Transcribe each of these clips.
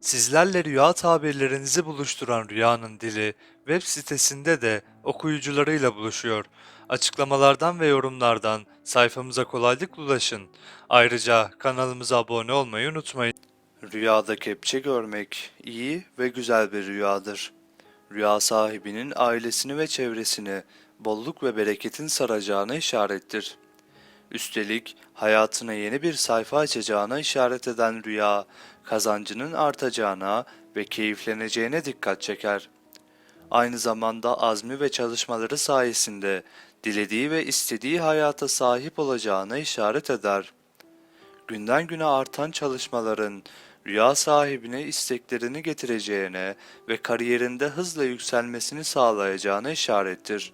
Sizlerle rüya tabirlerinizi buluşturan Rüyanın Dili web sitesinde de okuyucularıyla buluşuyor. Açıklamalardan ve yorumlardan sayfamıza kolaylıkla ulaşın. Ayrıca kanalımıza abone olmayı unutmayın. Rüyada kepçe görmek iyi ve güzel bir rüyadır. Rüya sahibinin ailesini ve çevresini bolluk ve bereketin saracağına işarettir. Üstelik hayatına yeni bir sayfa açacağına işaret eden rüya, kazancının artacağına ve keyifleneceğine dikkat çeker. Aynı zamanda azmi ve çalışmaları sayesinde dilediği ve istediği hayata sahip olacağına işaret eder. Günden güne artan çalışmaların rüya sahibine isteklerini getireceğine ve kariyerinde hızla yükselmesini sağlayacağına işarettir.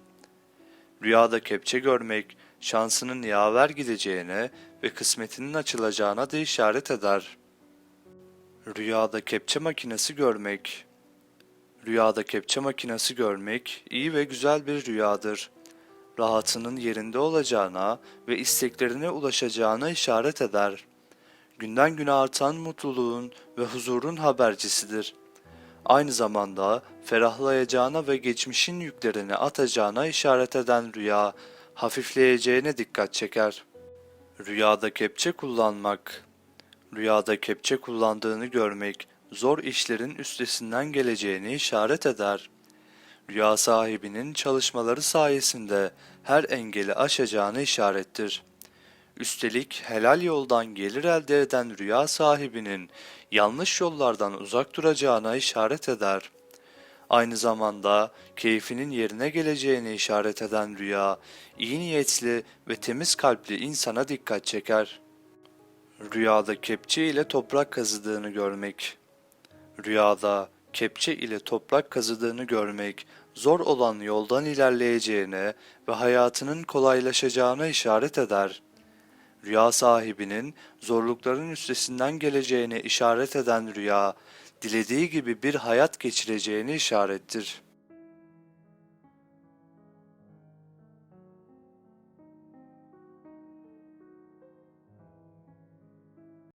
Rüyada kepçe görmek, şansının yaver gideceğine ve kısmetinin açılacağına da işaret eder. Rüyada kepçe makinesi görmek Rüyada kepçe makinesi görmek iyi ve güzel bir rüyadır. Rahatının yerinde olacağına ve isteklerine ulaşacağına işaret eder. Günden güne artan mutluluğun ve huzurun habercisidir. Aynı zamanda ferahlayacağına ve geçmişin yüklerini atacağına işaret eden rüya, hafifleyeceğine dikkat çeker. Rüyada kepçe kullanmak Rüyada kepçe kullandığını görmek, zor işlerin üstesinden geleceğini işaret eder. Rüya sahibinin çalışmaları sayesinde her engeli aşacağını işarettir. Üstelik helal yoldan gelir elde eden rüya sahibinin yanlış yollardan uzak duracağına işaret eder. Aynı zamanda keyfinin yerine geleceğini işaret eden rüya, iyi niyetli ve temiz kalpli insana dikkat çeker. Rüyada kepçe ile toprak kazıdığını görmek. Rüyada kepçe ile toprak kazıdığını görmek, zor olan yoldan ilerleyeceğine ve hayatının kolaylaşacağına işaret eder. Rüya sahibinin zorlukların üstesinden geleceğine işaret eden rüya, dilediği gibi bir hayat geçireceğini işarettir.